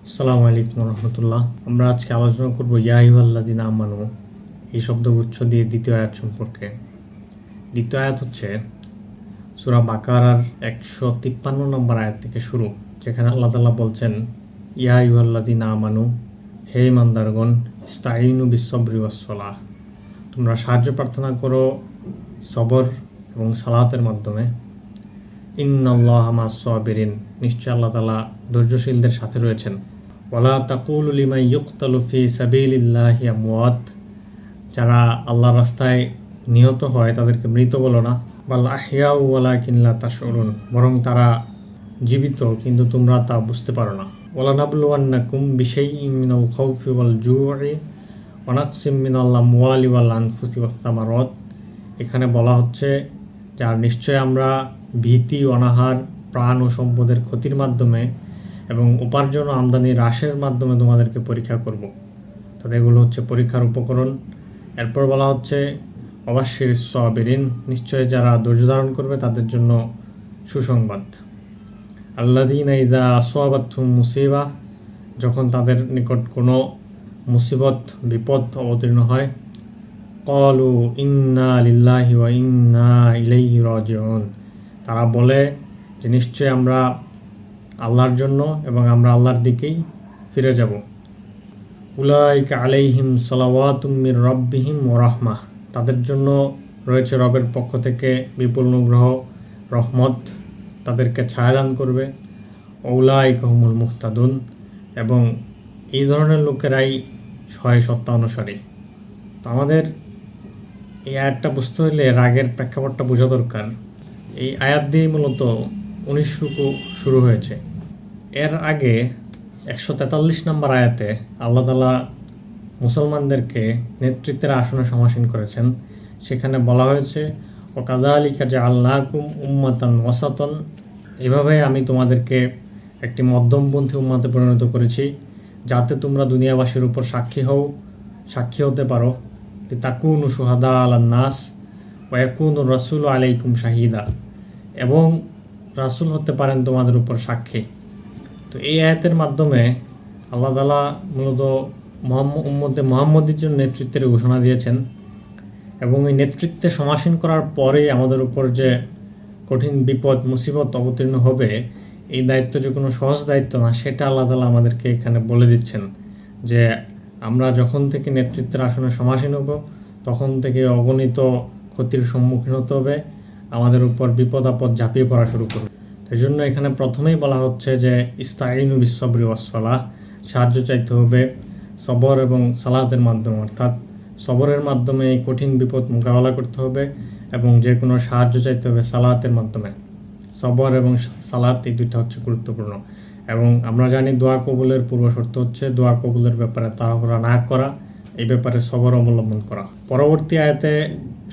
আসসালামু আলাইকুম রহমতুল্লাহ। আমরা আজকে আলোচনা করব ইয়াহিউল্লাদিন আমানু এই শব্দগুচ্ছ দিয়ে দ্বিতীয় আয়াত সম্পর্কে। দ্বিতীয় আয়াত হচ্ছে সুরা বাকারার একশো তিপ্পান্ন নম্বর আয়াত থেকে শুরু, যেখানে আল্লাহ তাল্লাহ বলছেন ইয়াহিউল্লাদিন আমানু, হে ইমানদারগণ স্তাইনু বিশ্বব্রি ওয়াসলাহ তোমরা সাহায্য প্রার্থনা করো সবর এবং সালাতের মাধ্যমে। ইন্নাল্লাহ মাসবিরিন নিশ্চয় আল্লাহ তালা ধৈর্যশীলদের সাথে রয়েছেন। ওয়ালা তাকুল লিমাই ইউক্তালু ফি সাবিলিল্লাহি আমওয়াত। যারা আল্লাহর রাস্তায় নিহত হয়, তাদেরকে মৃত বলো না। বাল আহিয়াউ ওয়ালা কিনলা তাশউরুন। বরং তারা জীবিত, কিন্তু তোমরা তা বুঝতে পারো না। ওয়ালা নাবলুয়ান্নাকুম বিশাইইম মিনাল খাউফি ওয়াল জু'i ওয়া নাকসিম মিনাল আমওয়ালি ওয়াল আনফুসি ওয়াস সামারাত। এখানে বলা হচ্ছে যার নিশ্চয় আমরা ভীতি, অনাহার, প্রাণ ও সম্পদের ক্ষতির মাধ্যমে এবং উপার্জন ও আমদানি হ্রাসের মাধ্যমে তোমাদেরকে পরীক্ষা করব। তাদের এগুলো হচ্ছে পরীক্ষার উপকরণ। এরপর বলা হচ্ছে, অবশ্যই সবেরিন, নিশ্চয় যারা ধৈর্য ধারণ করবে তাদের জন্য সুসংবাদ। আল্লাদিন ইদা আসোয়াবাথুম মুসিবা, যখন তাদের নিকট কোনো মুসিবত, বিপদ অবতীর্ণ হয় কলু ইন্না লিল্লাহি ওয়া ইন্না ইলাইহি রাজিউন তারা বলে যে নিশ্চয় আমরা আল্লাহর জন্য এবং আমরা আল্লাহর দিকেই ফিরে যাব। উলাইকা আলাইহিম সালাওয়াতুম মির রব্বিহিম ও রাহমাহ। তাদের জন্য রয়েছে রবের পক্ষ থেকে বিপুল অনুগ্রহ, রহমত, তাদেরকে ছায়াদান করবে। ওলাই কহমুল মুহতাদুন এবং এই ধরনের লোকেরাই হয় সত্তা অনুসারী। তো আমাদের এই আয়াতটা বুঝতে হলে রাগের প্রেক্ষাপটটা বোঝা দরকার। এই আয়াত দিয়েই মূলত উনিশ রুকু শুরু হয়েছে। এর আগে একশো তেতাল্লিশ নম্বর আয়াতে আল্লাহ তালা মুসলমানদেরকে নেতৃত্বের আসনে সমাসীন করেছেন। সেখানে বলা হয়েছে ও কাদা আলিকা যে আল্লাহকুম উম্মাতান ওয়াসাতন। এভাবে আমি তোমাদেরকে একটি মধ্যমপন্থী উম্মাতে পরিণত করেছি, যাতে তোমরা দুনিয়াবাসীর উপর সাক্ষী হও, সাক্ষী হতে পারো। তাকুন সুহাদা আল নাস ওয়াকুন রসুল আলাইকুম শাহিদা। এবং রাসুল হতে পারেন তোমাদের উপর সাক্ষী। তো এই আয়াতের মাধ্যমে আল্লাহ তালা মূলত মোহাম্মদ মোহাম্মদের জন্য নেতৃত্বের ঘোষণা দিয়েছেন। এবং এই নেতৃত্বে সমাসীন করার পরেই আমাদের উপর যে কঠিন বিপদ, মুসিবত অবতীর্ণ হবে, এই দায়িত্ব যে কোনো সহজ দায়িত্ব না, সেটা আল্লাহ তালা আমাদেরকে এখানে বলে দিচ্ছেন যে আমরা যখন থেকে নেতৃত্বের আসনে সমাসীন হব, তখন থেকে অগণিত ক্ষতির সম্মুখীন হতে হবে। আমাদের উপর বিপদ আপদ ঝাঁপিয়ে পড়া শুরু করবে সেই জন্য এখানে প্রথমেই বলা হচ্ছে যে ইস্তাইনু বিশ্বব্রি ওয়াসফালাহ সাহায্য চাইতে হবে সবর এবং সালাদের মাধ্যমে, অর্থাৎ সবরের মাধ্যমে এই কঠিন বিপদ মোকাবেলা করতে হবে এবং যে কোনো সাহায্য চাইতে হবে সালাতের মাধ্যমে। সবর এবং সালাত এই দুইটা হচ্ছে গুরুত্বপূর্ণ। এবং আমরা জানি দোয়া কবুলের পূর্ব শর্ত হচ্ছে দোয়া কবুলের ব্যাপারে তাড়াহুড়া না করা, এই ব্যাপারে সবর অবলম্বন করা। পরবর্তী আয়তে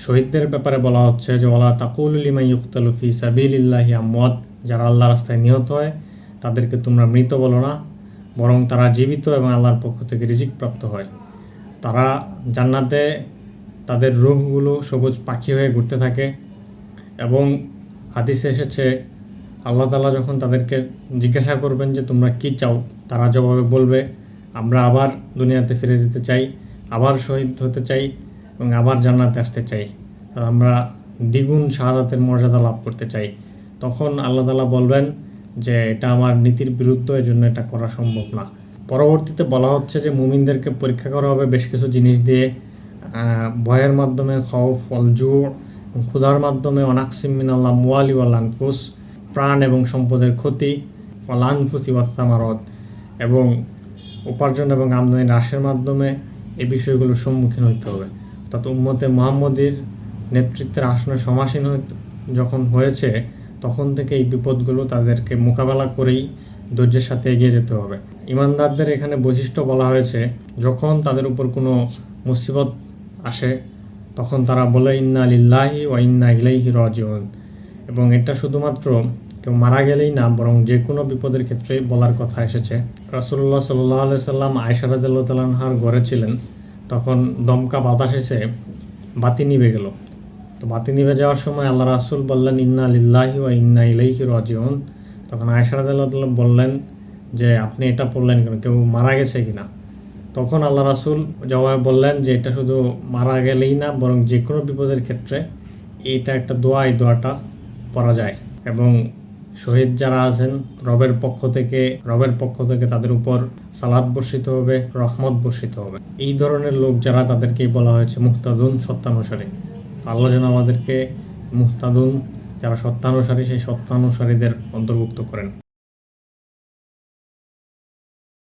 শহীদদের ব্যাপারে বলা হচ্ছে যে ওলা তাকুল লিমা ইউক্তালুফি সাবিলিল্লাহি আমওয়াত যারা আল্লাহ রাস্তায় নিহত হয়, তাদেরকে তোমরা মৃত বলো না, বরং তারা জীবিত এবং আল্লাহর পক্ষ থেকে রিজিক প্রাপ্ত হয়। তারা জান্নাতে তাদের রুহগুলো সবুজ পাখি হয়ে ঘুরতে থাকে এবং হাদিসে এসেছে আল্লাহ তালা যখন তাদেরকে জিজ্ঞাসা করবেন যে তোমরা কি চাও, তারা জবাবে বলবে, আমরা আবার দুনিয়াতে ফিরে যেতে চাই, আবার শহীদ হতে চাই এবং আবার জান্নাতে আসতে চাই। আমরা দ্বিগুণ শাহাদাতের মর্যাদা লাভ করতে চাই। তখন আল্লাহ তালা বলবেন যে, এটা আমার নীতির বিরুদ্ধ এই জন্য এটা করা সম্ভব না। পরবর্তীতে বলা হচ্ছে যে, মুমিনদেরকে পরীক্ষা করা হবে বেশ কিছু জিনিস দিয়ে ভয়ের মাধ্যমে খৌফ অলজু ক্ষুধার মাধ্যমে অনাকসিম মিনাল্লাহ মুয়ালি ওয়াল আনফুস। প্রাণ এবং সম্পদের ক্ষতি ওয়াল আনফুসি ওয়াত্তামারত এবং উপার্জন এবং আমদানি হ্রাসের মাধ্যমে এই বিষয়গুলোর সম্মুখীন হতে হবে। অর্থাৎ উম্মতে মোহাম্মদীর নেতৃত্বের আসনে সমাসীন যখন হয়েছে, তখন থেকে এই বিপদগুলো তাদেরকে মোকাবেলা করেই ধৈর্যের সাথে এগিয়ে যেতে হবে। ইমানদারদের এখানে বৈশিষ্ট্য বলা হয়েছে, যখন তাদের উপর কোনো মুসিবত আসে, তখন তারা বলে, ইন্না লিল্লাহি ও ইন্না ইলাইহি রাজিউন। এবং এটা শুধুমাত্র কেউ মারা গেলেই না, বরং যে কোনো বিপদের ক্ষেত্রে বলার কথা এসেছে। রাসুল্লাহ সাল্লাহ সাল্লাম আয়সারাদাল্লাহার ঘরে ছিলেন। তখন দমকা বাতাস এসে বাতি নিভে গেল। তো বাতি নিভে যাওয়ার সময় আল্লাহ রাসুল বললেন, ইন্না লিল্লাহি ও ইন্না ইলাইহি রাজিউন। তখন আয়সারাদাল্লাহ বললেন যে, আপনি এটা পড়লেন কেন? কেউ মারা গেছে কিনা? তখন আল্লাহ রাসুল জবাবে বললেন যে, এটা শুধু মারা গেলেই না, বরং যে কোনো বিপদের ক্ষেত্রে এইটা একটা দোয়া, এই দোয়াটা পড়া যায় এবং শহীদ যারা আছেন, রবের পক্ষ থেকে, রবের পক্ষ থেকে তাদের উপর সালাদ বর্ষিত হবে, রহমত বর্ষিত হবে। এই ধরনের লোক যারা তাদেরকে বলা হয়েছে মুহতাদুন সত্যানুসারী আল্লাহ যেন আমাদেরকে মুহতাদুন, যারা সত্যানুসারী সেই সত্যানুসারীদের অন্তর্ভুক্ত করেন।